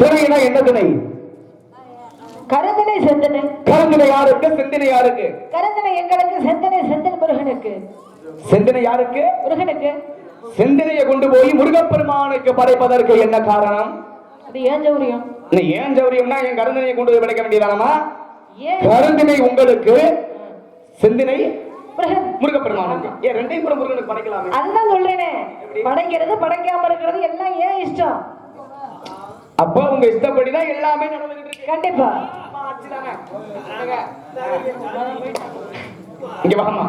திணைனா என்ன திணை? கருந்தனை செந்தனை. கருந்தினை யாருக்கு? சிந்தனை யாருக்கு? கருந்தனை எங்களுக்கு செந்தனை செந்தன் முருகனுக்கு. சிந்தனை யாருக்கு? முருகனுக்கு. சிந்தனையை கொண்டு போய் முருகப்பெருமானுக்கு படைப்பதற்கு என்ன காரணம்? அது ஏன் சௌரியம்? நீ ஏன் சௌரியம்னா என் கருந்தினையை கொண்டு போய் படைக்க வேண்டியதானமா கருந்தினை உங்களுக்கு சிந்தனை முருகப்பெருமானுக்கு. ஏன் ரெண்டையும் கூட முருகனுக்கு படைக்கலாமே. அதுதான் சொல்றேனே. படைக்கிறது படைக்காம இருக்கிறது எல்லாம் ஏன் இஷ்டம்? அப்போ உங்க இஷ்டப்படிதான் எல்லாமே நடந்துகிட்டு இருக்கு. கண்டிப்பா. இங்க வாமா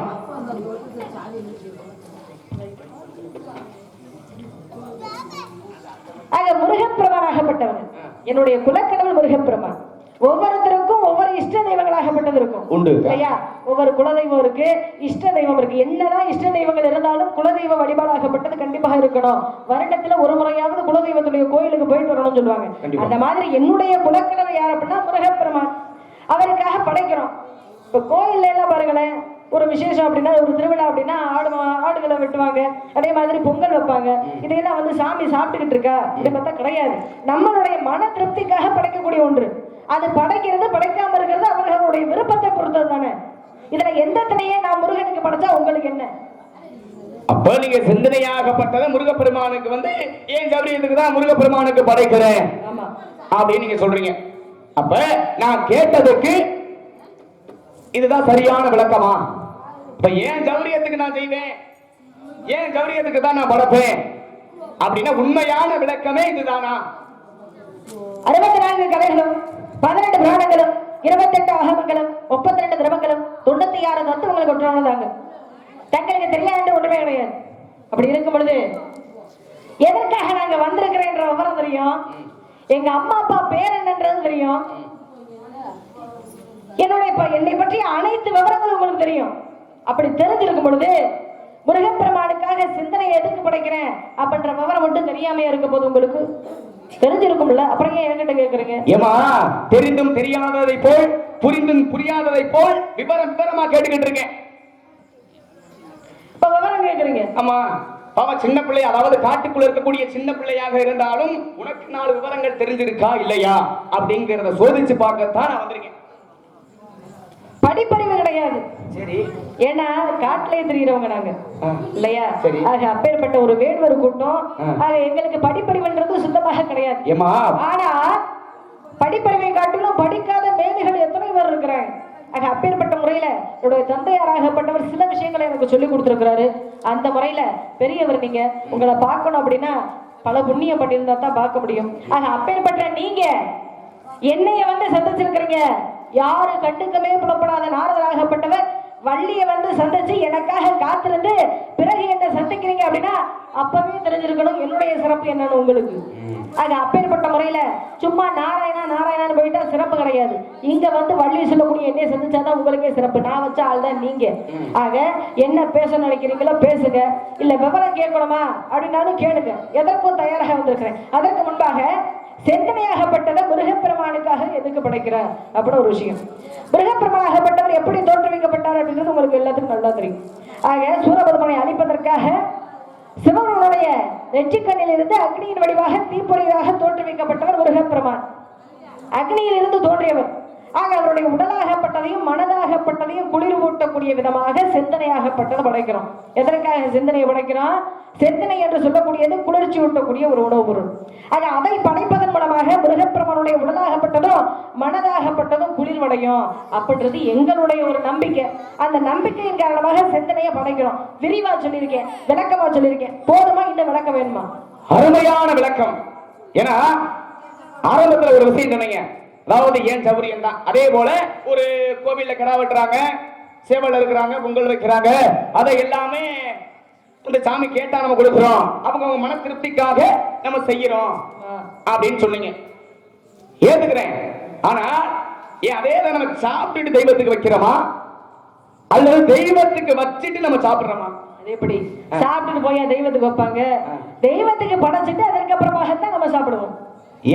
ஆக முருகப்பிரமானாகப்பட்டவன். என்னுடைய குலக்கடவுள் முருகப்பிரமான். ஒவ்வொருத்தருக்கும் ஒவ்வொரு இஷ்ட தெய்வங்களாகப்பட்டது இருக்கும் உண்டு. இல்லையா? ஒவ்வொரு குலதெய்வம் இருக்கு இஷ்ட தெய்வம் இருக்கு என்னதான் இஷ்ட தெய்வங்கள் இருந்தாலும் குலதெய்வ வழிபாடாகப்பட்டது கண்டிப்பாக இருக்கணும். வருடத்துல ஒரு முறையாவது குலதெய்வத்துடைய கோயிலுக்கு போயிட்டு வரணும்னு சொல்லுவாங்க. அந்த மாதிரி என்னுடைய குலக்கடவுள் யார் அப்படின்னா முருகப்பெருமான். அவருக்காக படைக்கிறோம். இப்ப கோயில்ல எல்லாம் பாருங்களேன் ஒரு விசேஷம் அப்படின்னா ஒரு திருவிழா அப்படின்னா ஆடு ஆடுகளை வெட்டுவாங்க. அதே மாதிரி பொங்கல் வைப்பாங்க. இதையெல்லாம் வந்து சாமி சாப்பிட்டுக்கிட்டு இருக்கா? இதை பார்த்தா கிடையாது. நம்மளுடைய மன திருப்திக்காக படைக்கக்கூடிய ஒன்று. அது படைக்கிறது படைக்காம இருக்கிறது அவர்களுடைய விருப்பத்தை பொறுத்தது தானே இதுல எந்த திணையை நான் முருகனுக்கு படைச்சா உங்களுக்கு என்ன? அப்ப நீங்க சிந்தனையாகப்பட்டதை முருகப்பெருமானுக்கு வந்து ஏன் சௌரியத்துக்கு தான் முருகப்பெருமானுக்கு படைக்கிறேன்? அப்படின்னு நீங்க சொல்றீங்க. அப்ப நான் கேட்டதுக்கு இதுதான் சரியான விளக்கமா? இப்ப ஏன் ஜௌரியத்துக்கு நான் செய்வேன்? ஏன் ஜௌரியத்துக்கு தான் நான் படைப்பேன்? அப்படின்னா உண்மையான விளக்கமே இதுதானா? அறுபத்தி நான்கு கலைகளும் பதினெட்டு புராணங்களும் இருபத்தெட்டு அகமங்களும் முப்பத்தி ரெண்டு திரவங்களும் தொண்ணூத்தி ஆறு தத்துவங்களை கொண்டாடுதாங்க தங்களுக்கு தெரியாது ஒன்றுமே கிடையாது. அப்படி இருக்கும் பொழுது எதற்காக நாங்க வந்திருக்கிறேன்ற விவரம் தெரியும்? எங்க அம்மா அப்பா பேர் என்னன்றது தெரியும். என்னுடைய என்னை பற்றிய அனைத்து விவரங்களும் உங்களுக்கு தெரியும். அப்படி தெரிஞ்சிருக்கும் பொழுது முருகப்பெருமானுக்காக சிந்தனை எதுக்கு படைக்கிறேன் அப்படின்ற விவரம் மட்டும் தெரியாம இருக்க போது உங்களுக்கு? தெரிஞ்சிருக்கும்ல? அப்புறம் ஏன் என்கிட்ட கேக்குறீங்க? ஏமா தெரிந்தும் தெரியாததை போல் புரிந்தும் புரியாததை போல் விவரம் விவரமா கேட்டுக்கிட்டு இருக்கேன். இப்ப விவரம் கேக்குறீங்க. ஆமா பாவா சின்ன பிள்ளை அதாவது காட்டுக்குள்ள இருக்கக்கூடிய சின்ன பிள்ளையாக இருந்தாலும் உனக்கு நாலு விவரங்கள் தெரிஞ்சிருக்கா இல்லையா அப்படிங்கறத சோதிச்சு பார்க்கத்தான் நான் வந்திருக்கேன். படிப்பறிவு கிடையாது. ஏன்னா காட்டிலே தெரிகிறவங்க நாங்க. இல்லையா. ஆக அப்பேற்பட்ட ஒரு வேடுவர் கூட்டம். ஆக எங்களுக்கு படிப்பறிவுன்றது சுத்தமாக கிடையாது. ஆனா படிப்பறிவை காட்டிலும் படிக்காத மேதைகள் எத்தனை பேர் இருக்கிறாங்க? ஆக அப்பேற்பட்ட முறையில என்னுடைய தந்தையாராகப்பட்டவர் சில விஷயங்களை எனக்கு சொல்லி கொடுத்திருக்கிறாரு. அந்த முறையில பெரியவர் நீங்க உங்களை பார்க்கணும் அப்படின்னா பல புண்ணியம் பண்ணியிருந்தா தான் பார்க்க முடியும். ஆக அப்பேற்பட்ட நீங்க என்னைய வந்து சந்திச்சிருக்கிறீங்க? யாரு கண்டுக்கமே புலப்படாத நாரதராகப்பட்டவர் வள்ளிய வந்து சந்திச்சு எனக்காக காத்திருந்து பிறகு என்ன சந்திக்கிறீங்க அப்படின்னா அப்பவே தெரிஞ்சிருக்கணும் என்னுடைய சிறப்பு என்னன்னு உங்களுக்கு. ஆக அப்பேற்பட்ட முறையில சும்மா நாராயணா நாராயணான்னு போயிட்டா சிறப்பு கிடையாது. இங்க வந்து வள்ளி சொல்லக்கூடிய என்னைய சந்திச்சாதான் உங்களுக்கே சிறப்பு. நான் வச்ச ஆள் தான் நீங்க. ஆக என்ன பேச நினைக்கிறீங்களோ பேசுங்க. இல்ல விவரம் கேட்கணுமா? அப்படின்னாலும் கேளுங்க. எதற்கும் தயாராக வந்திருக்கிறேன். அதற்கு முன்பாக செந்தனையாகப்பட்டதை மிருகப்பெருமானுக்காக எதுக்கு படைக்கிறார் அப்படின்னு ஒரு விஷயம். மிருகப்பெருமானாகப்பட்டவர் எப்படி தோற்றுவிக்கப்பட்டார் அப்படின்றது உங்களுக்கு எல்லாத்துக்கும் நல்லா தெரியும். ஆக சூரபெருமனை அழிப்பதற்காக சிவனுடைய நெற்றிக்கண்ணில் இருந்து அக்னியின் வடிவாக தீப்பொறியாக தோற்றுவிக்கப்பட்டவர் மிருகப்பெருமான். அக்னியில் இருந்து தோன்றியவர். ஆக அவருடைய உடலாகப்பட்டதையும் மன குளிர் விதமாக சிந்தனையாகப்பட்டதை படைக்கிறோம். எதற்காக சிந்தனையை படைக்கிறோம்? சிந்தனை என்று சொல்லக்கூடியது குளிர்ச்சி ஊட்டக்கூடிய ஒரு உணவுப் பொருள். ஆக அதை படைப்பதன் மூலமாக மிருகப்பிரமனுடைய உடலாகப்பட்டதும் மனதாகப்பட்டதும் குளிர்வடையும். அப்படின்றது எங்களுடைய ஒரு நம்பிக்கை. அந்த நம்பிக்கையின் காரணமாக சிந்தனையை படைக்கிறோம். விரிவா சொல்லியிருக்கேன் விளக்கமா சொல்லியிருக்கேன். போதுமா? இன்னும் விளக்கம் வேணுமா? அருமையான விளக்கம். ஏன்னா ஆரம்பத்தில் ஒரு விஷயம் சொன்னீங்க. அதாவது ஏன் சௌரியம் தான் அதே போல ஒரு கோவில்ல கிடா வெட்டுறாங்க. சேவல் இருக்கிறாங்க பொங்கல் வைக்கிறாங்க. அதை எல்லாமே இந்த சாமி கேட்டா நம்ம கொடுக்குறோம். அவங்க அவங்க மன திருப்திக்காக நம்ம செய்யறோம். அப்படின்னு சொன்னீங்க. ஏத்துக்கிறேன். ஆனா ஏன் அதே தான் நம்ம சாப்பிட்டுட்டு தெய்வத்துக்கு வைக்கிறோமா? அல்லது தெய்வத்துக்கு வச்சுட்டு நம்ம சாப்பிடுறோமா? எப்படி சாப்பிட்டுட்டு போய் தெய்வத்துக்கு வைப்பாங்க. தெய்வத்துக்கு படைச்சிட்டு அதற்கப்புறமாகத்தான் நம்ம சாப்பிடுவோம்.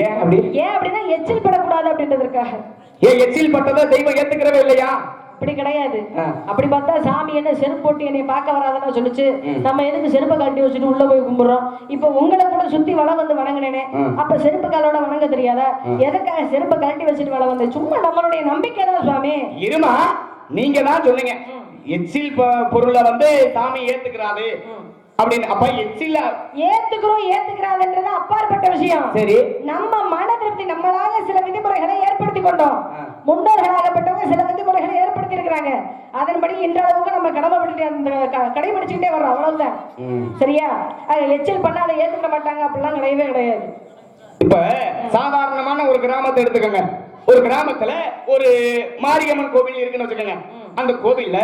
ஏன் அப்படி? ஏன் அப்படின்னா எச்சில் படக்கூடாது அப்படின்றதுக்காக. ஏன் எச்சில் பட்டதை தெய்வம் ஏத்துக்கிறவே இல்லையா? அப்படி கிடையாது. அப்படி பார்த்தா சாமி என்ன செருப்பு போட்டு என்னை பார்க்க வராதுன்னு சொல்லுச்சு. நம்ம எதுக்கு செருப்பை கழட்டி வச்சுட்டு உள்ள போய் கும்பிடுறோம்? இப்ப உங்களை கூட சுத்தி வளம் வந்து வணங்கினேனே. அப்ப செருப்பு காலோட வணங்க தெரியாதா? எதுக்காக செருப்பை கழட்டி வச்சுட்டு வள வந்தேன்? சும்மா நம்மளுடைய நம்பிக்கை தான் சுவாமி. இருமா நீங்க தான் சொன்னீங்க. எச்சில் பொருளை வந்து சாமி ஏத்துக்கிறாரு. அப்படின்னு. அப்ப எச்சில் ஏத்துக்கிறோம் ஏத்துக்கிறாதுன்றது அப்பாற்பட்ட விஷயம். சரி. நம்ம மன திருப்தி நம்மளாக சில விதிமுறைகளை ஏற்படுத்தி கொண்டோம். முன்னோர்களாகப்பட்டவங்க சில விதிமுறைகளை ஏற்படுத்தி இருக்கிறாங்க அதன்படி இன்றளவுக்கு நம்ம கடமைப்பட்டு கடைபிடிச்சுக்கிட்டே வர்றோம். அவ்வளவுதான். சரியா? அது எச்சில் பண்ணாத ஏத்துக்க மாட்டாங்க. அப்படிலாம் கிடையவே கிடையாது. இப்ப சாதாரணமான ஒரு கிராமத்தை எடுத்துக்கோங்க. ஒரு கிராமத்துல ஒரு மாரியம்மன் கோவில் இருக்குன்னு வச்சுக்கோங்க. அந்த கோவில்ல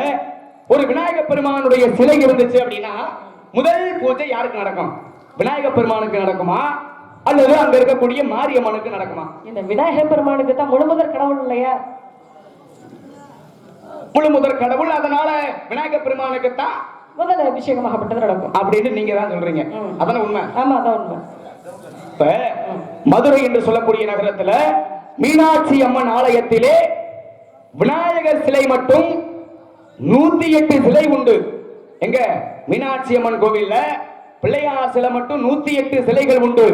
ஒரு விநாயகர் பெருமானுடைய சிலை இருந்துச்சு அப்படின்னா முதல் பூஜை யாருக்கு நடக்கும்? விநாயகர் பெருமானுக்கு நடக்குமா? அல்லது அங்க இருக்கக்கூடிய மாரியம்மனுக்கு நடக்குமா? இந்த விநாயகர் பெருமானுக்கு தான் முழுமுதற் கடவுள் இல்லையா? முழு முதற் கடவுள் அதனால விநாயகர் பெருமானுக்கு தான் முதல் அபிஷேகமாகப்பட்டது நடக்கும். அப்படின்னு நீங்க தான் சொல்றீங்க. அதான உண்மை? ஆமா அதான் உண்மை. இப்ப மதுரை என்று சொல்லக்கூடிய நகரத்துல மீனாட்சி அம்மன் ஆலயத்திலே விநாயகர் சிலை மட்டும் நூத்தி எட்டு சிலை உண்டு. எங்க? மீனாட்சி அம்மன் கோவில்ல பிள்ளையார் சிலை மட்டும் நூத்தி எட்டு சிலைகள் உண்டு.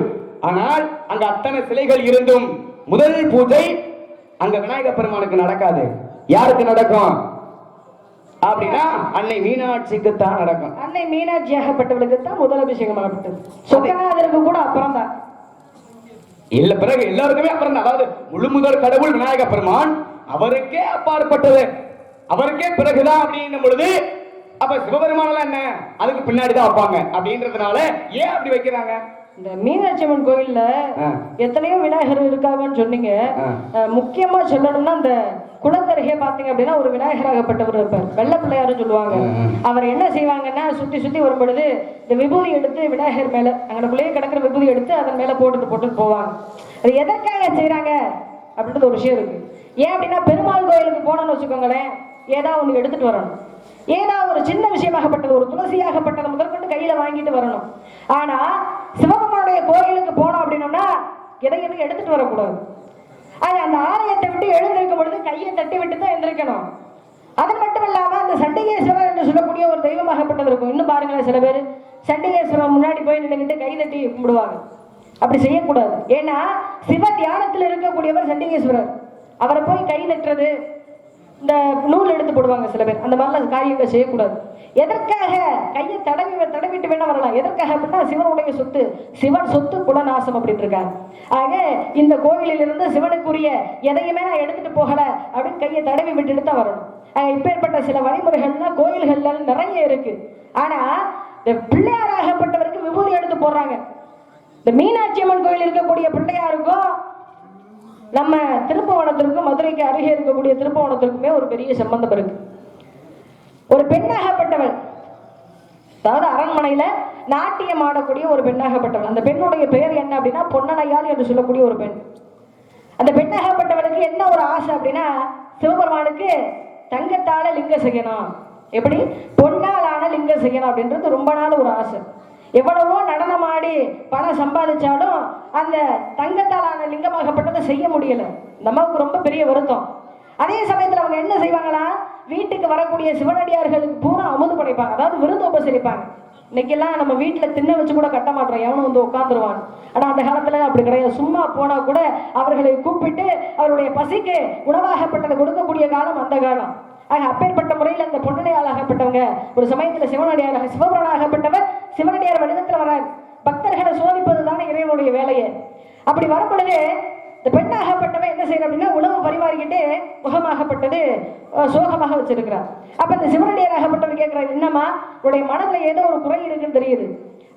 ஆனால் அங்க அத்தனை சிலைகள் இருந்தும் முதல் பூஜை அங்க விநாயகர் பெருமானுக்கு நடக்காது. யாருக்கு நடக்கும்? அப்படின்னா அன்னை மீனாட்சிக்கு தான் நடக்கும். அன்னை மீனாட்சி ஆகப்பட்டவளுக்கு தான் முதல் அபிஷேகமாகப்பட்டது சொக்கநாதருக்கு கூட அப்புறம் தான் இல்ல பிறகு எல்லாருக்குமே அப்புறம் தான். அதாவது முழு முதல் கடவுள் விநாயக பெருமான் அவருக்கே அப்பாற்பட்டது. அவருக்கே பிறகுதான் அப்படின்னும் பொழுது அப்ப சிவபெருமானெல்லாம் என்ன? அதுக்கு பின்னாடி தான் வைப்பாங்க. அப்படின்றதுனால ஏன் அப்படி வைக்கிறாங்க? இந்த மீனாட்சி அம்மன் கோயில்ல. எத்தனையோ விநாயகர் இருக்காங்கன்னு சொன்னீங்க. முக்கியமா சொல்லணும்னா அந்த குளத்தருகே பாத்தீங்க அப்படின்னா ஒரு விநாயகராகப்பட்டவர் இருப்பார். வெள்ள பிள்ளையாருன்னு சொல்லுவாங்க. அவர் என்ன செய்வாங்கன்னா சுத்தி சுத்தி வரும் பொழுது இந்த விபூதி எடுத்து விநாயகர் மேல அங்கனக்குள்ளேயே கிடக்கிற விபூதி எடுத்து அதன் மேல போட்டுட்டு போட்டுட்டு போவாங்க. அது எதற்காக செய்றாங்க அப்படின்றது ஒரு விஷயம் இருக்கு. ஏன் அப்படின்னா பெருமாள் கோயிலுக்கு போனோம்னு வச்சுக்கோங்களேன். ஏதாவது ஒண்ணு எடுத்துட்டு வரணும். ஏதாவது ஒரு சின்ன விஷயமாகப்பட்டது ஒரு துளசியாகப்பட்டது முதற்கொண்டு கையில வாங்கிட்டு வரணும். ஆனா சிவபெருமானுடைய கோயிலுக்கு போனோம் அப்படின்னோம்னா எதையும் எடுத்துட்டு வரக்கூடாது. அது அந்த ஆலயத்தை விட்டு எழுந்திருக்கும் பொழுது கையை தட்டி விட்டு தான் எழுந்திருக்கணும். அது மட்டும் இல்லாம அந்த சண்டிகேஸ்வரர் என்று சொல்லக்கூடிய ஒரு தெய்வமாகப்பட்டது இருக்கும் இன்னும் பாருங்களேன் சில பேர் சண்டிகேஸ்வரம் முன்னாடி போய் நின்றுக்கிட்டு கை தட்டி கும்பிடுவாங்க. அப்படி செய்யக்கூடாது. ஏன்னா சிவ தியானத்தில் இருக்கக்கூடியவர் சண்டிகேஸ்வரர். அவரை போய் கை தட்டுறது இந்த நூல் எடுத்து போடுவாங்க சில பேர். அந்த மாதிரிலாம் காரியங்கள் செய்யக்கூடாது. எதற்காக கையை தடவி வரலாம் எதற்காக அப்படின்னா சிவனுடைய சொத்து? சிவன் சொத்து குலநாசம் அப்படின்னு இருக்காங்க. ஆக இந்த கோவிலில் இருந்து சிவனுக்குரிய எதையுமே நான் எடுத்துட்டு போகல அப்படின்னு கையை தடவி விட்டுட்டு தான் வரணும். இப்பேற்பட்ட சில வழிமுறைகள்லாம் கோயில்கள்ல நிறைய இருக்கு. ஆனா இந்த பிள்ளையாராகப்பட்டவருக்கு விபூதி எடுத்து போடுறாங்க. இந்த மீனாட்சி அம்மன் கோயில் இருக்கக்கூடிய பிள்ளையாருக்கும் நம்ம திருப்பவனத்திற்கும் மதுரைக்கு அருகே இருக்கக்கூடிய திருப்பவனத்திற்குமே ஒரு பெரிய சம்பந்தம் இருக்கு. ஒரு பெண்ணாகப்பட்டவள் அதாவது அரண்மனையில நாட்டியம் ஆடக்கூடிய ஒரு பெண்ணாகப்பட்டவள். அந்த பெண்ணுடைய பெயர் என்ன அப்படின்னா பொன்னனையால் என்று சொல்லக்கூடிய ஒரு பெண். அந்த பெண்ணாகப்பட்டவளுக்கு என்ன ஒரு ஆசை அப்படின்னா சிவபெருமானுக்கு தங்கத்தால லிங்கம் செய்யணும். எப்படி? பொன்னாலான லிங்கம் செய்யணும் அப்படின்றது ரொம்ப நாள் ஒரு ஆசை. எவ்வளவோ நடனமாடி பணம் சம்பாதிச்சாலும் அந்த தங்கத்தாலான லிங்கமாகப்பட்டதை செய்ய முடியல. இந்த அம்மாவுக்கு ரொம்ப பெரிய வருத்தம். அதே சமயத்தில் அவங்க என்ன செய்வாங்களா வீட்டுக்கு வரக்கூடிய சிவனடியார்களுக்கு பூரா அமுது படைப்பாங்க. அதாவது விருந்து உபசரிப்பாங்க. இன்னைக்கெல்லாம் நம்ம வீட்டில் திண்ணை வச்சு கூட கட்ட மாட்டோம். எவனும் வந்து உட்காந்துருவான் ஆனால் அந்த காலத்தில் அப்படி கிடையாது. சும்மா போனால் கூட அவர்களை கூப்பிட்டு அவருடைய பசிக்கு உணவாகப்பட்டதை கொடுக்கக்கூடிய காலம் அந்த காலம். ஆக அப்பேற்பட்ட முறையில் அந்த பொன்னடையாளாகப்பட்டவங்க ஒரு சமயத்தில் சிவனடியாராக சிவபுரனாகப்பட்டவர் சிவனடியார் வடிவத்தில் வரார். பக்தர்களை சோதிப்பது தானே இறைவனுடைய வேலையை. அப்படி வரும் பொழுது இந்த பெண்ணாகப்பட்டவன் என்ன செய்யற அப்படின்னா உணவு பரிமாறிக்கிட்டே முகமாகப்பட்டது சோகமாக வச்சிருக்கிறார் அப்ப இந்த சிவனடியாராகப்பட்டவர் கேட்கிறார் என்னம்மா உடைய மனதுல ஏதோ ஒரு குறை இருக்குன்னு தெரியுது.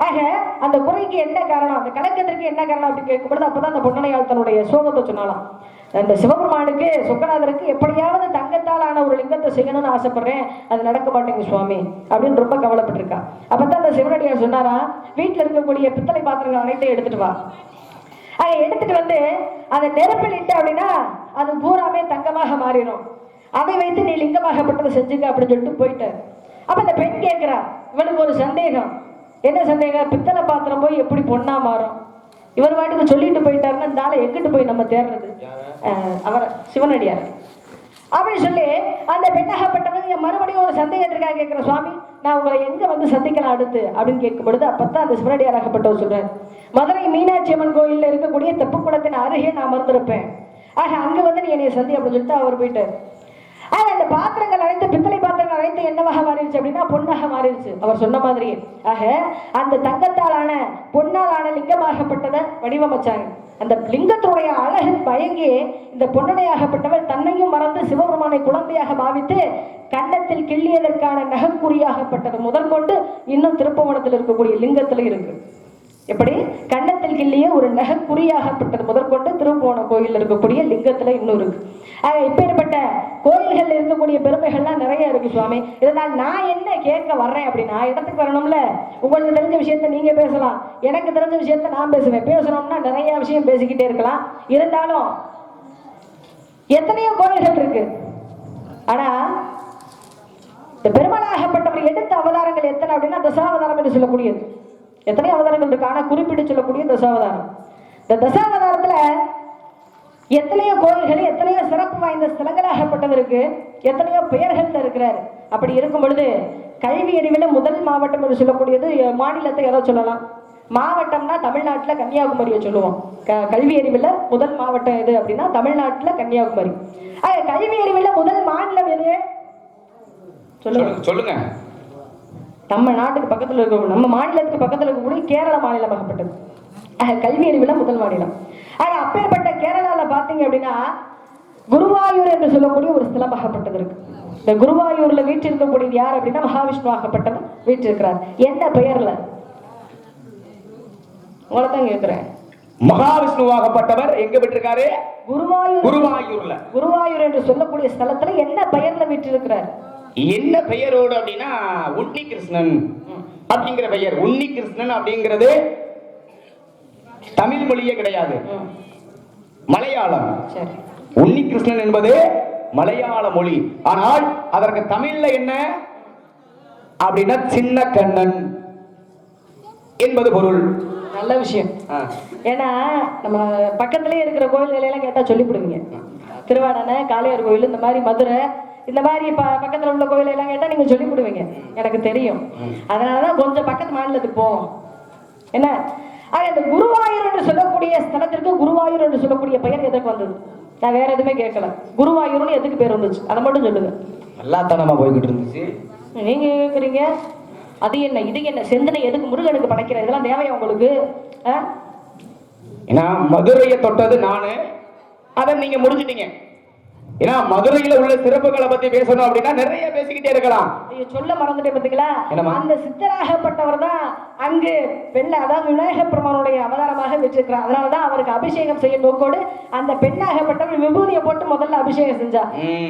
ஆக அந்த குறைக்கு என்ன காரணம்? அந்த கலக்கத்திற்கு என்ன காரணம் அப்படின்னு கேட்கும்போது அப்பதான் அந்த பொன்னணையாள் தன்னுடைய சோகத்தை சொன்னாலாம் அந்த சிவபெருமானுக்கு சொக்கநாதருக்கு எப்படியாவது தங்கத்தால் ஆன ஒரு லிங்கத்தை செய்யணும்னு ஆசைப்படுறேன். அது நடக்க மாட்டேங்குது சுவாமி அப்படின்னு ரொம்ப கவலைப்பட்டிருக்கா. அப்பதான் அந்த சிவனடியார் சொன்னாரா வீட்டில் இருக்கக்கூடிய பித்தளை பாத்திரங்கள் அனைத்தையும் எடுத்துட்டு வா. அதை எடுத்துட்டு வந்து அதை நெருப்பில் இட்டு அப்படின்னா அது பூராமே தங்கமாக மாறிடும். அதை வைத்து நீ லிங்கமாகப்பட்டதை செஞ்சுக்க அப்படின்னு சொல்லிட்டு போயிட்டார். அப்ப அந்த பெண் கேட்கிறா இவனுக்கு ஒரு சந்தேகம். என்ன சந்தேகம்? பித்தளை பாத்திரம் போய் எப்படி பொண்ணா மாறும்? இவர் வாட்டுக்கு சொல்லிட்டு போயிட்டாருன்னா இந்த ஆளை எங்கிட்டு போய் நம்ம தேடுறது? அவர் சிவனடியார். அப்படின்னு சொல்லி அந்த பெண்ணாகப்பட்டவன் என் மறுபடியும் ஒரு சந்தேகத்திற்காக கேட்கிற சுவாமி? நான் உங்களை எங்க வந்து சந்திக்கலாம் அடுத்து? அப்படின்னு கேட்கும் பொழுது அப்பத்தான் அந்த சிவனடியாராகப்பட்டவர் சொல்றார். மதுரை மீனாட்சி அம்மன் கோயில்ல இருக்கக்கூடிய தெப்பக்குளத்தின் அருகே நான் அமர்ந்திருப்பேன் ஆக அங்க வந்து நீ என்னை சந்தி அப்படின்னு சொல்லிட்டு அவர் போயிட்டார். ஆக அந்த பாத்திரங்கள் அனைத்து பித்தளை பாத்திரங்கள் அனைத்து என்னவாக மாறிடுச்சு அப்படின்னா பொன்னாக மாறிடுச்சு. அவர் சொன்ன மாதிரியே. ஆக அந்த தங்கத்தாலான பொன்னாலான லிங்கமாகப்பட்டதை வடிவமைச்சாங்க அந்த லிங்கத்துடைய அழகில் பயங்கி இந்த பொன்னனையாகப்பட்டவர் தன்னையும் மறந்து சிவபெருமானை குழந்தையாக பாவித்து கன்னத்தில் கிள்ளியதற்கான நகக்குறியாகப்பட்டது முதற்கொண்டு இன்னும் திருப்பவனத்தில் இருக்கக்கூடிய லிங்கத்துல இருக்கு. எப்படி? கண்டத்தில் கிள்ளியே ஒரு நகைக்குறியாகப்பட்டது முதற்கொண்டு திருப்போணம் கோயில் இருக்கக்கூடிய லிங்கத்துல இன்னும் இருக்கு. ஆக இப்பேற்பட்ட கோயில்கள் இருக்கக்கூடிய பெருமைகள்லாம் நிறைய இருக்கு சுவாமி. இதனால் நான் என்ன கேட்க வர்றேன் அப்படின்னா இடத்துக்கு வரணும்ல? உங்களுக்கு தெரிஞ்ச விஷயத்த நீங்க பேசலாம். எனக்கு தெரிஞ்ச விஷயத்த நான் பேசுவேன். பேசணும்னா நிறைய விஷயம் பேசிக்கிட்டே இருக்கலாம். இருந்தாலும் எத்தனையோ கோயில்கள் இருக்கு. ஆனா இந்த பெருமாளாகப்பட்டவர் எடுத்த அவதாரங்கள் எத்தனை அப்படின்னா தசாவதாரம் என்று சொல்லக்கூடியது. எத்தனையோ அவதாரங்கள் இருக்கு. குறிப்பிட்டு சொல்லக்கூடிய தசாவதாரம். இந்த தசாவதாரத்துல எத்தனையோ கோயில்கள் எத்தனையோ சிறப்பு வாய்ந்த ஸ்தலங்களாகப்பட்டது இருக்கு. எத்தனையோ பெயர்கள்ல இருக்கிறார். அப்படி இருக்கும் பொழுது கல்வி அறிவில் முதல் மாவட்டம் என்று சொல்லக்கூடியது மாநிலத்தை எதை சொல்லலாம். மாவட்டம்னா தமிழ்நாட்டுல கன்னியாகுமரியை சொல்லுவோம். க- கல்வி அறிவில் முதல் மாவட்டம் எது அப்படின்னா தமிழ்நாட்டுல கன்னியாகுமரி. கல்வி அறிவில் முதல் மாநிலம் எது? சொல்லுங்க. சொல்லுங்க. நம்ம நாட்டுக்கு பக்கத்துல இருக்க நம்ம மாநிலத்துக்கு பக்கத்துல இருக்கக்கூடிய கேரள மாநிலமாகப்பட்டது கல்வி அறிவுல முதல் மாநிலம். ஆக அப்பேற்பட்ட கேரளால பாத்தீங்க அப்படின்னா குருவாயூர் என்று சொல்லக்கூடிய ஒரு ஸ்தலமாகப்பட்டது இருக்கு. இந்த குருவாயூர்ல வீற்றிருக்கக்கூடியது யார் அப்படின்னா மகாவிஷ்ணு ஆகப்பட்டவர் வீற்றிருக்கிறார். என்ன பெயர்ல? உங்களை தான் கேட்கிறேன் மகாவிஷ்ணுவாகப்பட்டவர் எங்க விட்டிருக்காரு? குருவாயூர். குருவாயூர்ல. குருவாயூர் என்று சொல்லக்கூடிய ஸ்தலத்துல என்ன பெயர்ல வீற்றிருக்கிறார்? என்ன பெயரோடு அப்படின்னா உன்னி கிருஷ்ணன் அப்படிங்கிற பெயர். உன்னி கிருஷ்ணன் அப்படிங்கிறது தமிழ் மொழியே கிடையாது. மலையாளம். சரி. உன்னி கிருஷ்ணன் என்பது மலையாள மொழி. ஆனால் அதற்கு தமிழ்ல என்ன? அப்படின்னா சின்ன கண்ணன் என்பது பொருள். நல்ல விஷயம். ஏன்னா நம்ம பக்கத்துலயே இருக்கிற கோயில்களை எல்லாம் கேட்டா சொல்லி கொடுங்க. திருவாடனை காளையார் கோயில் இந்த மாதிரி மதுரை இந்த மாதிரி ப பக்கத்துல உள்ள கோயில் எல்லாம் கேட்டா நீங்க சொல்லி கொடுவீங்க. எனக்கு தெரியும். அதனாலதான் கொஞ்சம் பக்கத்து மாநிலத்துக்கு போவோம். என்ன? ஆக இந்த குருவாயூர் என்று சொல்லக்கூடிய ஸ்தலத்திற்கு குருவாயூர் என்று சொல்லக்கூடிய பெயர் எதற்கு வந்தது? நான் வேற எதுவுமே கேட்கல. குருவாயூர்னு எதுக்கு பேர் வந்துச்சு? அதை மட்டும் சொல்லுங்க. நல்லா தனமா போய்கிட்டு இருந்துச்சு? நீங்க கேக்குறீங்க? அது என்ன? இது என்ன? செந்தனை எதுக்கு முருகனுக்கு படைக்கிற? இதெல்லாம் தேவையா உங்களுக்கு? ஏன்னா மதுரையை தொட்டது நானு. அதை நீங்க முடிச்சிட்டீங்க ஏன்னா மதுரையில உள்ள சிறப்புகளை பத்தி பேசணும் அப்படின்னா நிறைய பேசிக்கிட்டே இருக்கலாம். சொல்ல மறந்துட்டேன் பாத்தீங்களா? அந்த சித்தராகப்பட்டவர் தான் அங்கு வெள்ள அதாவது விநாயக பெருமானுடைய அவதாரமாக வச்சிருக்கிறார். அதனாலதான் அவருக்கு அபிஷேகம் செய்ய நோக்கோடு அந்த பெண்ணாகப்பட்டவர் விபூதியை போட்டு முதல்ல அபிஷேகம் செஞ்சா.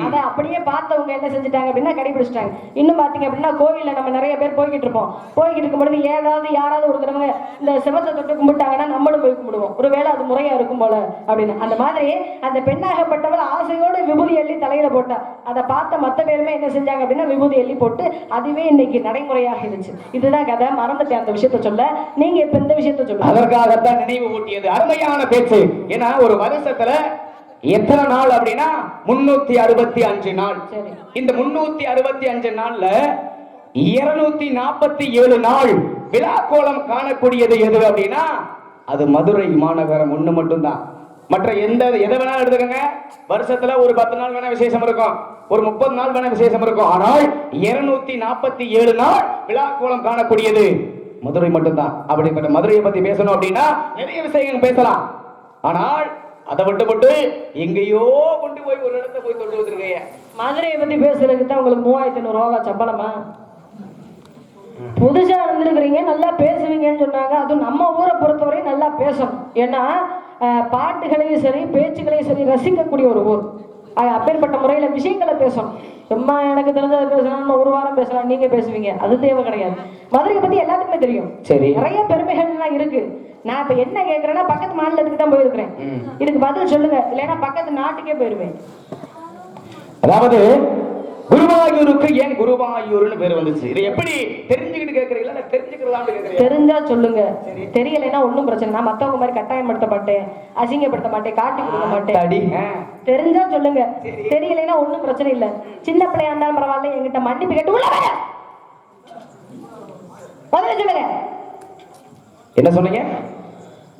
அதை அப்படியே பார்த்தவங்க என்ன செஞ்சுட்டாங்க அப்படின்னா கடைபிடிச்சிட்டாங்க. இன்னும் பாத்தீங்க அப்படின்னா கோவில்ல நம்ம நிறைய பேர் போய்கிட்டு இருப்போம். போய்கிட்டு இருக்கும் பொழுது ஏதாவது யாராவது ஒருத்தரவங்க இந்த சிவத்தை தொட்டு கும்பிட்டாங்கன்னா நம்மளும் போய் கும்பிடுவோம். ஒருவேளை அது முறையா இருக்கும் போல அப்படின்னு. அந்த மாதிரி அந்த பெண்ணாகப்பட்டவள் ஆசையோடு விபூதி எள்ளி தலையில போட்டா அதை பார்த்த மத்த பேருமே என்ன செஞ்சாங்க அப்படின்னா விபூதி எள்ளி போட்டு அதுவே இன்னைக்கு நடைமுறையாக இருந்துச்சு. இதுதான் கதை. மறந்துட்டேன் அந்த விஷயத்த சொல்ல. நீங்க இப்ப இந்த விஷயத்த சொல்லுங்க. அதற்காகத்தான் நினைவு ஊட்டியது. அருமையான பேச்சு. ஏன்னா ஒரு வருஷத்துல எத்தனை நாள் அப்படின்னா முன்னூத்தி அறுபத்தி அஞ்சு நாள். இந்த முன்னூத்தி அறுபத்தி அஞ்சு நாள்ல இருநூத்தி நாற்பத்தி ஏழு நாள் விழா கோலம் காணக்கூடியது எது அப்படின்னா அது மதுரை மாநகரம் ஒண்ணு மட்டும்தான். மற்ற எந்த எதை வேணாலும் எடுத்துக்கங்க. வருஷத்துல ஒரு பத்து நாள் வேணா விசேஷம் இருக்கும். ஒரு முப்பது நாள் வேணா விசேஷம் இருக்கும். ஆனால் இருநூத்தி நாற்பத்தி ஏழு நாள் விழா கோலம் காணக்கூடியது. மதுரை மட்டும்தான். அப்படிப்பட்ட மதுரையை பத்தி பேசணும் அப்படின்னா நிறைய விஷயங்கள் பேசலாம். ஆனால் அதை விட்டு விட்டு எங்கேயோ கொண்டு போய் ஒரு இடத்த போய் தொட்டு வச்சிருக்கீங்க மதுரையை பத்தி பேசுறதுக்கு தான் உங்களுக்கு மூவாயிரத்தி ஐநூறு ரூபா சம்பளமா? புதுசா இருந்திருக்கிறீங்க நல்லா பேசுவீங்கன்னு சொன்னாங்க. அதுவும் நம்ம ஊரை பொறுத்தவரை நல்லா பேசணும். ஏன்னா பாட்டுகளையும் சரி பேச்சுகளையும் சரி ரசிக்கக்கூடிய ஒரு ஊர். அப்பேற்பட்ட முறையில விஷயங்களை பேசணும். சும்மா எனக்கு தெரிஞ்சதை பேசலாம் இன்னும் ஒரு வாரம் பேசலாம் நீங்க பேசுவீங்க. அது தேவை கிடையாது. மதுரையை பத்தி எல்லாத்துக்குமே தெரியும். சரி. நிறைய பெருமைகள்லாம் இருக்கு. நான் இப்ப என்ன கேக்குறேன்னா பக்கத்து மாநிலத்துக்கு தான் போயிருக்கிறேன். இதுக்கு பதில் சொல்லுங்க. இல்லைன்னா பக்கத்து நாட்டுக்கே போயிருவேன். அதாவது குருவாயூருக்கு ஏன் குருவாயூர்னு பேர் வந்துச்சு? இது எப்படி தெரிஞ்சுக்கிட்டு கேக்குறீங்களா தெரிஞ்சுக்கிறதான்னு கேக்குறீங்களா தெரிஞ்சா சொல்லுங்க. தெரியலைன்னா ஒண்ணும் பிரச்சனை நான் மத்தவங்க மாதிரி கட்டாயப்படுத்த மாட்டேன் அசிங்கப்படுத்த மாட்டேன். காட்டி கொடுக்க மாட்டேன். தெரிஞ்சா சொல்லுங்க. தெரியலைன்னா ஒண்ணும் பிரச்சனை இல்ல. சின்ன பிள்ளையா இருந்தாலும் பரவாயில்ல. என்கிட்ட மன்னிப்பு கேட்டு உள்ள பதில சொல்லுங்க. என்ன சொன்னீங்க?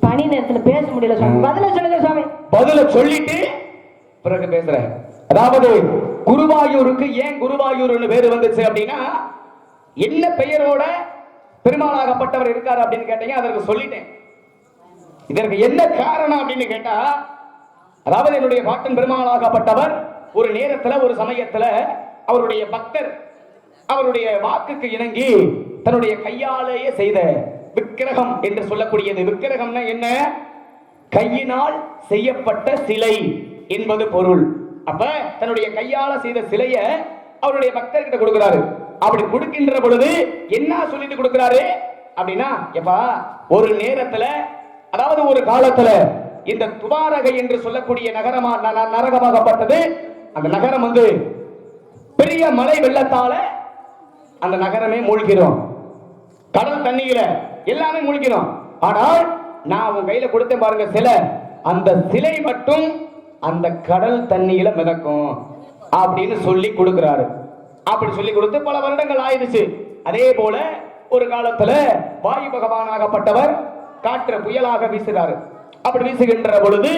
பணி நேரத்துல பேச முடியல சுவாமி. பதில சொல்லுங்க சுவாமி. பதில சொல்லிட்டு பிறகு பேசுறேன். அதாவது குருவாயூருக்கு ஏன் குருவாயூர்னு பேர் வந்துச்சு அப்படின்னா என்ன பெயரோட பெருமாளாகப்பட்டவர் இருக்கார் அப்படின்னு கேட்டீங்க அதற்கு சொல்லிட்டேன். இதற்கு என்ன காரணம் அப்படின்னு கேட்டா அதாவது என்னுடைய பாட்டன் பெருமாளாகப்பட்டவர் ஒரு நேரத்துல ஒரு சமயத்துல அவருடைய பக்தர் அவருடைய வாக்குக்கு இணங்கி தன்னுடைய கையாலேயே செய்த விக்கிரகம் என்று சொல்லக்கூடியது. விக்கிரகம்னா என்ன? கையினால் செய்யப்பட்ட சிலை என்பது பொருள். அப்ப தன்னுடைய கையால செய்த சிலைய அவருடைய பக்தர்கிட்ட கொடுக்கிறாரு. அப்படி கொடுக்கின்ற பொழுது என்ன சொல்லிட்டு கொடுக்கிறாரு? அப்படின்னா எப்பா ஒரு நேரத்துல அதாவது ஒரு காலத்துல இந்த துவாரகை என்று சொல்லக்கூடிய நகரமா ந- நரகமாகப்பட்டது. அந்த நகரம் வந்து பெரிய மழை வெள்ளத்தால அந்த நகரமே மூழ்கிறோம். கடல் தண்ணியில எல்லாமே மூழ்கிறோம். ஆனால் நான் உன் கையில கொடுத்தேன் பாருங்க சிலை. அந்த சிலை மட்டும் அந்த கடல் தண்ணியில மிதக்கும் அப்படின்னு சொல்லி கொடுக்கிறாரு. அப்படி சொல்லி கொடுத்து பல வருடங்கள் ஆயிடுச்சு. அதே போல ஒரு காலத்துல வாயு பகவானாகப்பட்டவர் காற்று புயலாக வீசுகிறாரு. அப்படி வீசுகின்ற பொழுது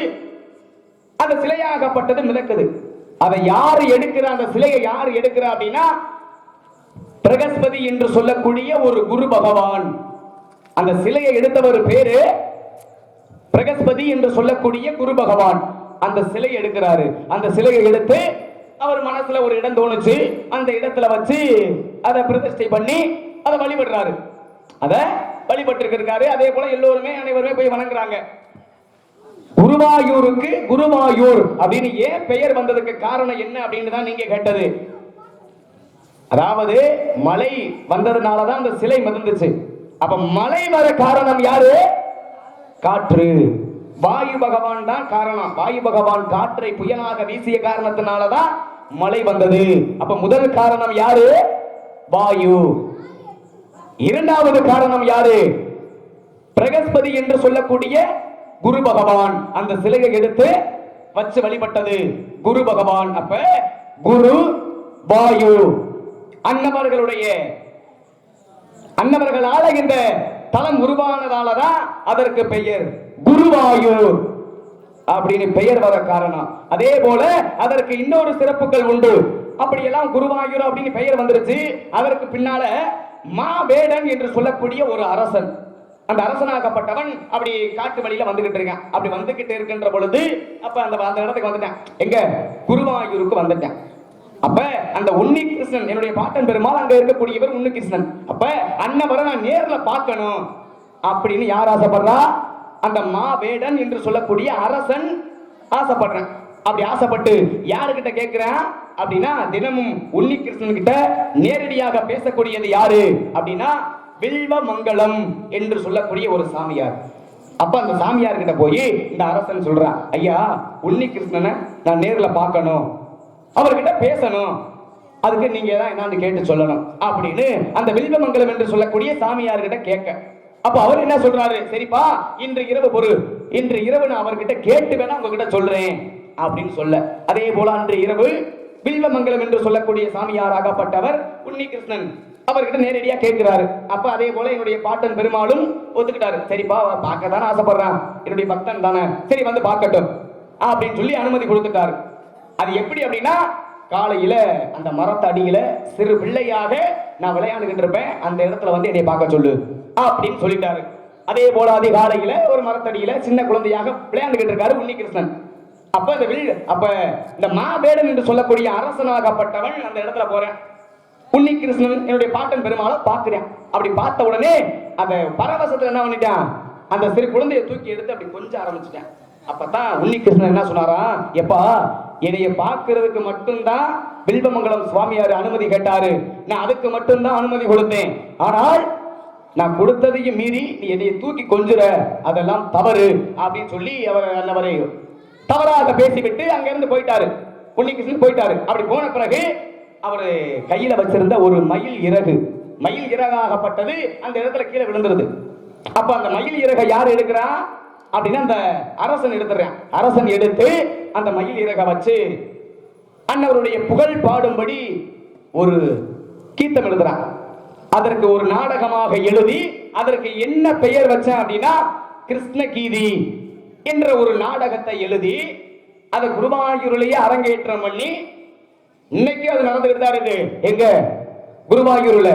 அந்த சிலையாகப்பட்டது மிதக்குது. அதை யார் எடுக்கிற அந்த சிலையை யார் எடுக்கிறா அப்படின்னா பிரகஸ்பதி என்று சொல்லக்கூடிய ஒரு குரு பகவான். அந்த சிலையை எடுத்தவர் பேரு பிரகஸ்பதி என்று சொல்லக்கூடிய குரு பகவான். அந்த சிலையை எடுக்கிறாரு. அந்த சிலையை எடுத்து அவர் மனசுல ஒரு இடம் தோணுச்சு. அந்த இடத்துல வச்சு அதை பிரதிஷ்டை பண்ணி அதை வழிபடுறாரு. அதை வழிபட்டு இருக்காரு அதே போல எல்லோருமே அனைவருமே போய் வணங்குறாங்க. குருவாயூருக்கு குருவாயூர் அப்படின்னு ஏன் பெயர் வந்ததுக்கு காரணம் என்ன அப்படின்னு தான் நீங்க கேட்டது. அதாவது மழை வந்ததுனாலதான் அந்த சிலை மிதந்துச்சு. அப்ப மழை வர காரணம் யாரு? காற்று. வாயு பகவான் தான் காரணம். வாயு பகவான் காற்றை புயலாக வீசிய காரணத்தினாலதான் மழை வந்தது. அப்ப முதல் காரணம் யாரு? வாயு. இரண்டாவது காரணம் யாரு? பிரகஸ்பதி என்று சொல்லக்கூடிய குரு பகவான். அந்த சிலையை எடுத்து வச்சு வழிபட்டது. குரு பகவான். அப்ப குரு வாயு. அன்னவர்களுடைய அன்னவர்களால இந்த தலம் உருவானதாலதான் அதற்கு பெயர். குருவாயூர் அப்படின்னு பெயர் வர காரணம். அதே போல அதற்கு இன்னொரு சிறப்புகள் உண்டு. அப்படியெல்லாம் குருவாயூர் அப்படின்னு பெயர் வந்துருச்சு. அதற்கு பின்னால மாவேடன் என்று சொல்லக்கூடிய ஒரு அரசன். அந்த அரசனாகப்பட்டவன் அப்படி காட்டு வழியில வந்துகிட்டு இருக்கான். அப்படி வந்துகிட்டு இருக்கின்ற பொழுது அப்ப அந்த அந்த இடத்துக்கு வந்துட்டேன். எங்க? குருவாயூருக்கு வந்துட்டேன். அப்ப அந்த உன்னி கிருஷ்ணன் என்னுடைய பாட்டன் பெருமாள் அங்க இருக்கக்கூடியவர் உன்னி கிருஷ்ணன் அப்ப அன்னவரை நான் நேர்ல பார்க்கணும். அப்படின்னு யார் ஆசைப்படுறா? அந்த மாவேடன் என்று சொல்லக்கூடிய அரசன் ஆசைப்படுறேன். அப்படி ஆசைப்பட்டு யாருக்கிட்ட கேட்கிறேன்? அப்படின்னா தினமும் உன்னி கிருஷ்ணன் கிட்ட நேரடியாக பேசக்கூடியது யாரு? அப்படின்னா வில்வ மங்களம் என்று சொல்லக்கூடிய ஒரு சாமியார். அப்ப அந்த சாமியார் கிட்ட போய் இந்த அரசன் சொல்றான் ஐயா உன்னி கிருஷ்ணனை நான் நேர்ல பார்க்கணும். அவர்கிட்ட பேசணும். அதுக்கு நீங்க தான் என்னன்னு கேட்டு சொல்லணும். அப்படின்னு அந்த வில்வமங்கலம் என்று சொல்லக்கூடிய சாமியார்கிட்ட கேட்க. அப்ப அவர் என்ன சொல்றாரு? சரிப்பா இன்று இரவு பொறு. இன்று இரவு நான் அவர்கிட்ட கேட்டு வேணா உங்ககிட்ட சொல்றேன் அப்படின்னு சொல்ல. அதே போல அன்று இரவு வில்வமங்கலம் என்று சொல்லக்கூடிய சாமியாராகப்பட்டவர் உன்னிகிருஷ்ணன். அவர்கிட்ட நேரடியா கேட்கிறாரு. அப்ப அதே போல என்னுடைய பாட்டன் பெருமாளும் ஒத்துக்கிட்டாரு. சரிப்பா பார்க்க தானே ஆசைப்படுறான். என்னுடைய பக்தன் தானே. சரி வந்து பார்க்கட்டும். அப்படின்னு சொல்லி அனுமதி கொடுத்துட்டாரு. அது எப்படி அப்படின்னா காலையில அந்த மரத்தடியில சிறு பிள்ளையாக நான் விளையாண்டுகிட்டு இருப்பேன் அந்த இடத்துல வந்து என்னை பார்க்க சொல்லு அப்படின்னு சொல்லிட்டாரு. அதே போல அதிகாலையில ஒரு மரத்தடியில சின்ன குழந்தையாக விளையாண்டுகிட்டு இருக்காரு உன்னிகிருஷ்ணன். அப்ப இந்த வில் அப்ப இந்த மாவேடன் என்று சொல்லக்கூடிய அரசனாகப்பட்டவன் அந்த இடத்துல போறேன். உன்னிகிருஷ்ணன் என்னுடைய பாட்டன் பெருமாளை பார்க்கிறேன். அப்படி பார்த்த உடனே அந்த பரவசத்துல என்ன பண்ணிட்டான்? அந்த சிறு குழந்தையை தூக்கி எடுத்து அப்படி கொஞ்சம் ஆரம்பிச்சிட்டேன். அப்பதான் உன்னிகிருஷ்ணன் என்ன சொன்னாரா எப்பா என்னைய பார்க்கறதுக்கு மட்டும்தான் வில்வமங்கலம் சுவாமியார் அனுமதி கேட்டாரு. நான் அதுக்கு மட்டும்தான் அனுமதி கொடுத்தேன். ஆனால் நான் கொடுத்ததையும் மீறி நீ என்னைய தூக்கி கொஞ்சுற அதெல்லாம் தவறு அப்படின்னு சொல்லி அவர் அவரை தவறாக பேசிவிட்டு அங்கிருந்து போயிட்டாரு. உன்னிகிருஷ்ணன் போயிட்டாரு. அப்படி போன பிறகு அவர் கையில வச்சிருந்த ஒரு மயில் இறகு. மயில் இறகாகப்பட்டது அந்த இடத்துல கீழே விழுந்துருது. அப்ப அந்த மயில் இறகை யார் எடுக்கிறா? அப்படின்னு அந்த அரசன் எடுத்துறான். அரசன் எடுத்து அந்த மயில் இறக வச்சு அன்னவருடைய புகழ் பாடும்படி ஒரு கீதம் எழுதுறான். அதற்கு ஒரு நாடகமாக எழுதி அதற்கு என்ன பெயர் வச்ச அப்படின்னா கிருஷ்ணகீதி என்ற ஒரு நாடகத்தை எழுதி அதை குருவாயூரிலேயே அரங்கேற்றம் பண்ணி இன்னைக்கு அது நடந்துகிட்டு தான் இருக்கு. எங்க? குருவாயூர்ல.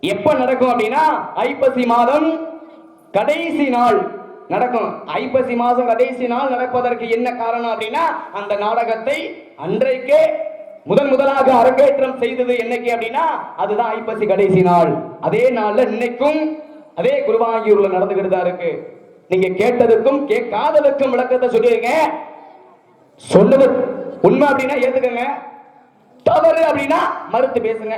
எப்ப நடக்கும் அப்படின்னா ஐப்பசி மாதம் கடைசி நாள். நடக்கும். ஐப்பசி மாதம் கடைசி நாள் நடப்பதற்கு என்ன காரணம் அப்படின்னா அந்த நாடகத்தை அன்றைக்கே முதன் முதலாக அரங்கேற்றம் செய்தது என்னைக்கு அப்படின்னா அதுதான் ஐப்பசி கடைசி நாள். அதே நாள்ல இன்னைக்கும் அதே குருவாயூர்ல நடந்துகிட்டு தான் இருக்கு. நீங்க கேட்டதுக்கும் கேட்காததுக்கும் விளக்கத்தை சொல்லிருங்க சொன்னது உண்மை அப்படின்னா ஏத்துக்கங்க. தவறு அப்படின்னா மறுத்து பேசுங்க.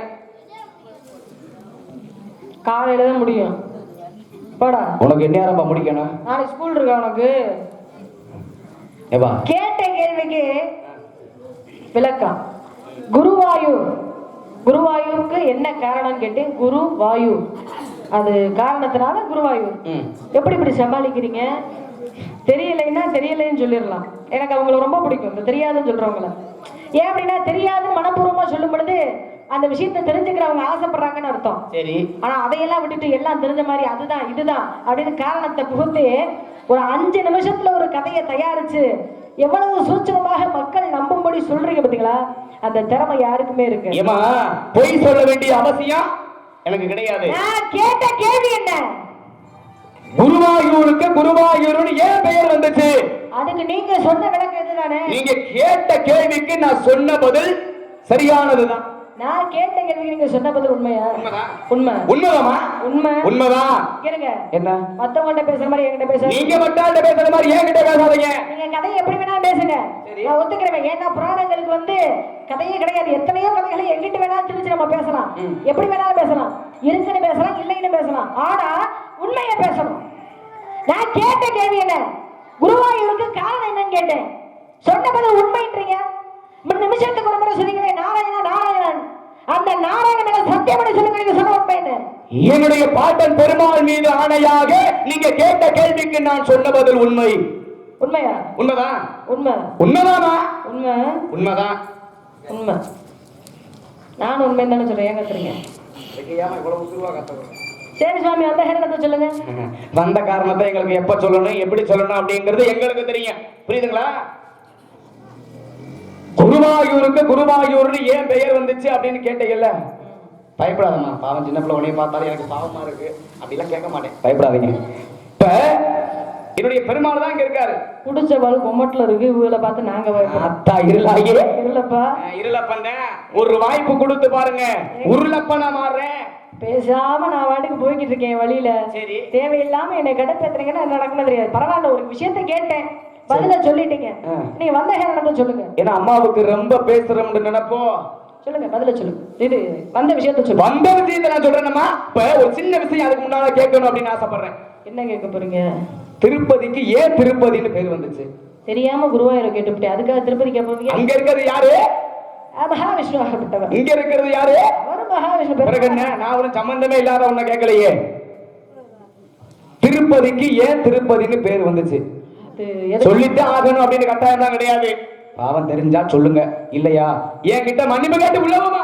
காலையில தான் முடியும். போடா. உனக்கு என்ன ஆரம்ப முடிக்கணும்? நாளைக்கு ஸ்கூல் இருக்கா உனக்கு? ஏவா கேட்ட கேள்விக்கு விளக்கம். குருவாயூர். குருவாயூருக்கு என்ன காரணம் கேட்டேன் குரு வாயு அது காரணத்தினால குருவாயூர். ம். எப்படி இப்படி சமாளிக்கிறீங்க? தெரியலைன்னா தெரியலைன்னு சொல்லிடலாம். எனக்கு அவங்கள ரொம்ப பிடிக்கும். தெரியாதுன்னு சொல்றவங்கள. ஏன் அப்படின்னா தெரியாதுன்னு மனப்பூர்வமா சொல்லும் பொழுது அந்த விஷயத்தை தெரிஞ்சுக்கிறவங்க ஆசைப்படுறாங்கன்னு அர்த்தம். சரி. ஆனா அதையெல்லாம் விட்டுட்டு எல்லாம் தெரிஞ்ச மாதிரி அதுதான் இதுதான் அப்படின்னு காரணத்தை புகுத்து ஒரு அஞ்சு நிமிஷத்துல ஒரு கதையை தயாரிச்சு எவ்வளவு சூட்சமமாக மக்கள் நம்பும்படி சொல்றீங்க பாத்தீங்களா? அந்த திறமை யாருக்குமே இருக்கு ஏமா பொய் சொல்ல வேண்டிய அவசியம் எனக்கு கிடையாது. நான் கேட்ட கேள்வி என்ன? குருவாயூருக்கு குருவாயூர்னு ஏன் பெயர் வந்துச்சு. அதுக்கு நீங்க சொன்ன விளக்கம் இதுதானே நீங்க கேட்ட கேள்விக்கு நான் சொன்ன பதில் சரியானதுதான். நான் கேட்ட கேள்விக்கு நீங்க சொன்ன பதில் உண்மையா. உண்மை. உண்மைதாமா உண்மை. உண்மைதான். கேளுங்க. என்ன? மத்தவங்கள்ட்ட பேசுற மாதிரி என்கிட்ட பேச. நீங்க மட்டும் பேசுற மாதிரி என்கிட்ட பேசாதீங்க. நீங்க கதையை எப்படி வேணாலும் பேசுங்க. நான் ஒத்துக்கிறேன். ஏன்னா புராணங்களுக்கு வந்து கதையே கிடையாது. எத்தனையோ கதைகளை எங்கிட்ட வேணாலும் திணிச்சு நம்ம பேசலாம். எப்படி வேணாலும் பேசலாம். இருக்குன்னு பேசலாம் இல்லைன்னு பேசலாம். ஆனா உண்மையை பேசணும். நான் கேட்ட கேள்வி என்ன? குருவாயூருக்கு காரணம் என்னன்னு கேட்டேன். சொன்ன பதில் உண்மைன்றீங்க? மூணு நிமிஷத்துக்கு ஒரு முறை சொன்னீங்களே நாராயணா நாராயணன் அந்த நாராயணனை சத்தியம் பண்ணி சொல்லுங்க நீங்க சொன்ன உண்மை என்ன என்னுடைய பாட்டன் பெருமாள் மீது ஆணையாக நீங்க கேட்ட கேள்விக்கு நான் சொன்ன பதில் உண்மை. உண்மையா? உண்மைதான் உண்மை. உண்மைதானா? உண்மை. உண்மைதான் உண்மை. நானும் உண்மை தானே சொல்றேன் ஏன் கத்துறீங்க? சரி சுவாமி அந்த ஹேரணத்தை சொல்லுங்க. வந்த காரணத்தை எங்களுக்கு எப்ப சொல்லணும் எப்படி சொல்லணும் அப்படிங்கிறது எங்களுக்கு தெரியும். புரியுதுங்களா? குருவாயூருக்கு குருவாயூர்னு ஏன் பெயர் வந்துச்சு அப்படின்னு கேட்டீங்கல்ல? பயப்படாதம்மா. பாவம் சின்ன பிள்ளை உடனே பார்த்தாலும் எனக்கு பாவமா இருக்கு. அப்படிலாம் கேட்க மாட்டேன். பயப்படாதீங்க. இப்ப என்னுடைய பெருமாள் தான் இங்க இருக்காரு. குடிச்ச பால் கொமட்டில் இருக்கு இவங்களை பார்த்து நாங்க அத்தா இருளாயே. இல்லப்பா இருளப்பண்ண. ஒரு வாய்ப்பு கொடுத்து பாருங்க. உருளப்பனா மாறுறேன் பேசாம நான் வாட்டுக்கு போய்கிட்டு இருக்கேன் வழியில. சரி. தேவையில்லாம என்னை கடப்பேத்துறீங்கன்னா என்ன நடக்கணும் தெரியாது. பரவாயில்ல ஒரு விஷயத்த கேட்டேன் பதில சொல்லிட்டீங்க. நீங்க வந்த ஹேரணத்தை சொல்லுங்க. ஏன்னா அம்மாவுக்கு ரொம்ப பேசுறோம்னு நினைப்போ சொல்லுங்க பதில சொல்லுங்க. இது வந்த விஷயத்த சொல்லுங்க. வந்த விஷயத்தை நான் சொல்றேன்னம்மா இப்ப ஒரு சின்ன விஷயம் அதுக்கு முன்னால கேட்கணும் அப்படின்னு ஆசைப்படுறேன். என்ன கேட்க போறீங்க? திருப்பதிக்கு ஏன் திருப்பதின்னு பேர் வந்துச்சு. தெரியாம குருவாயூரை கேட்டுவிட்டேன். அதுக்காக திருப்பதி கேட்பீங்க அங்க இருக்கிறது யாரு? மகாவிஷ்ணு ஆகப்பட்டவர். இங்க இருக்கிறது யாரு? மகாவிஷ்ணு. பிறகு என்ன. நான் ஒரு சம்பந்தமே இல்லாத ஒண்ண கேட்கலையே. திருப்பதிக்கு ஏன் திருப்பதின்னு பேர் வந்துச்சு. சொல்லித்தான் ஆகணும் அப்படின்னு கட்டாயம் தான் கிடையாது. பாவம் தெரிஞ்சா சொல்லுங்க. இல்லையா? என்கிட்ட மன்னிப்பு கேட்டு உள்ளவமா?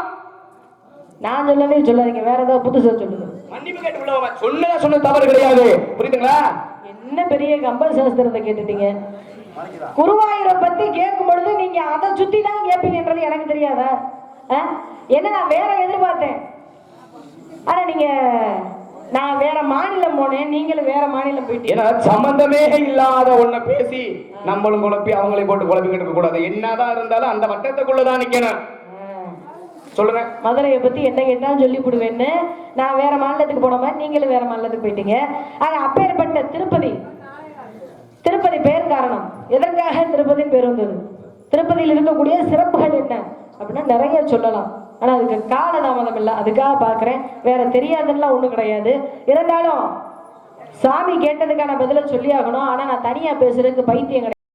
நான் சொல்லவே சொல்லாதீங்க. வேற ஏதாவது புதுசா சொல்லுங்க. மன்னிப்பு கேட்டு உள்ளவமா? சொன்னதா சொன்ன தவறு கிடையாது. புரியுதுங்களா? என்ன பெரிய கம்பல் சாஸ்திரத்தை கேட்டுட்டீங்க? குருவாயூரை பத்தி கேட்கும் பொழுது நீங்க அதை சுத்தி தான் கேட்பீங்கன்றது எனக்கு தெரியாதா? என்ன நான் வேற எதிர்பார்த்தேன். ஆனா நீங்க நான் வேற மாநிலம் போனேன் நீங்களும் வேற மாநிலம் போயிட்டீங்க. ஏன்னா சம்பந்தமே இல்லாத ஒண்ண பேசி நம்மளும் குழப்பி அவங்களையும் போட்டு குழப்பிக்கிட்டு இருக்க கூடாது. என்னதான் இருந்தாலும் அந்த வட்டத்துக்குள்ளதான் நிக்கணும். சொல்லுங்க. மதுரையை பத்தி என்ன கேட்டாலும் சொல்லி விடுவேன்னு நான் வேற மாநிலத்துக்கு போன மாதிரி நீங்களும் வேற மாநிலத்துக்கு போயிட்டீங்க. ஆனா அப்பேற்பட்ட திருப்பதி. திருப்பதி பெயர் காரணம். எதற்காக திருப்பதின்னு பேர் வந்தது? திருப்பதியில் இருக்கக்கூடிய சிறப்புகள் என்ன? அப்படின்னா நிறைய சொல்லலாம். ஆனா அதுக்கு காலதாமதம் இல்லை. அதுக்காக பார்க்குறேன். வேற தெரியாதுன்னா ஒன்றும் கிடையாது. இருந்தாலும் சாமி கேட்டதுக்கான பதிலை சொல்லி ஆகணும் ஆனா நான் தனியா பேசுறதுக்கு பைத்தியம்